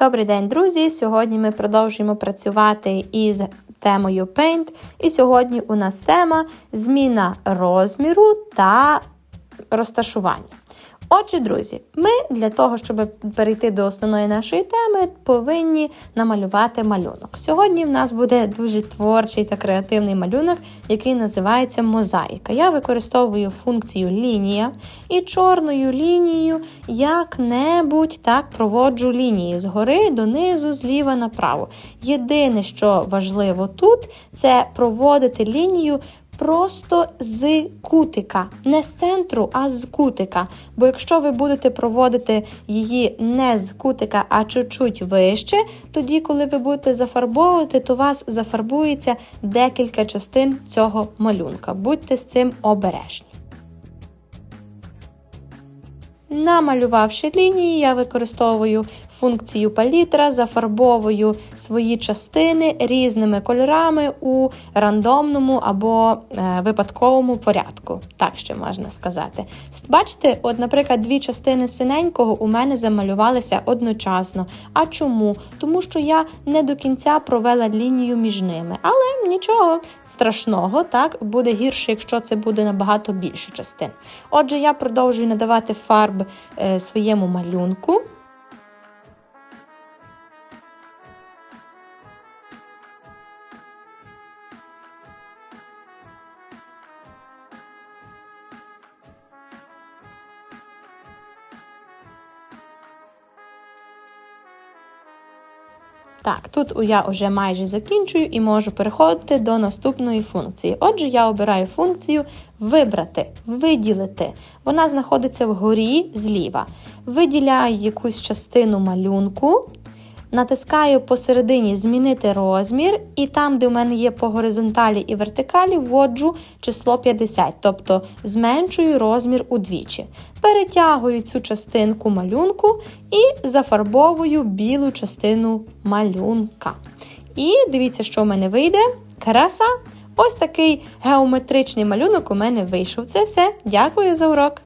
Добрий день, друзі! Сьогодні ми продовжуємо працювати із темою Paint. І сьогодні у нас тема зміна розміру та розташування. Отже, друзі, ми для того, щоб перейти до основної нашої теми, повинні намалювати малюнок. Сьогодні в нас буде дуже творчий та креативний малюнок, який називається мозаїка. Я використовую функцію лінія і чорною лінією як-небудь так проводжу лінії згори донизу, зліва направо. Єдине, що важливо тут, це проводити лінію просто з кутика, не з центру, а з кутика. Бо якщо ви будете проводити її не з кутика, а чуть-чуть вище, тоді, коли ви будете зафарбовувати, то у вас зафарбується декілька частин цього малюнка. Будьте з цим обережні. Намалювавши лінії, я використовую функцію палітра, зафарбовую свої частини різними кольорами у рандомному або е, випадковому порядку. Так ще можна сказати. Бачите, от, наприклад, дві частини синенького у мене замалювалися одночасно. А чому? Тому що я не до кінця провела лінію між ними. Але нічого страшного, так, буде гірше, якщо це буде набагато більше частин. Отже, я продовжую надавати фарб е, своєму малюнку. Так, тут я вже майже закінчую і можу переходити до наступної функції. Отже, я обираю функцію вибрати, виділити. Вона знаходиться вгорі зліва. Виділяю якусь частину малюнку, натискаю посередині Змінити розмір, і там, де в мене є по горизонталі і вертикалі, вводжу число 50, тобто зменшую розмір удвічі. Перетягую цю частинку малюнку і зафарбовую білу частину малюнка. І дивіться, що в мене вийде. Краса. Ось такий геометричний малюнок у мене вийшов. Це все. Дякую за урок!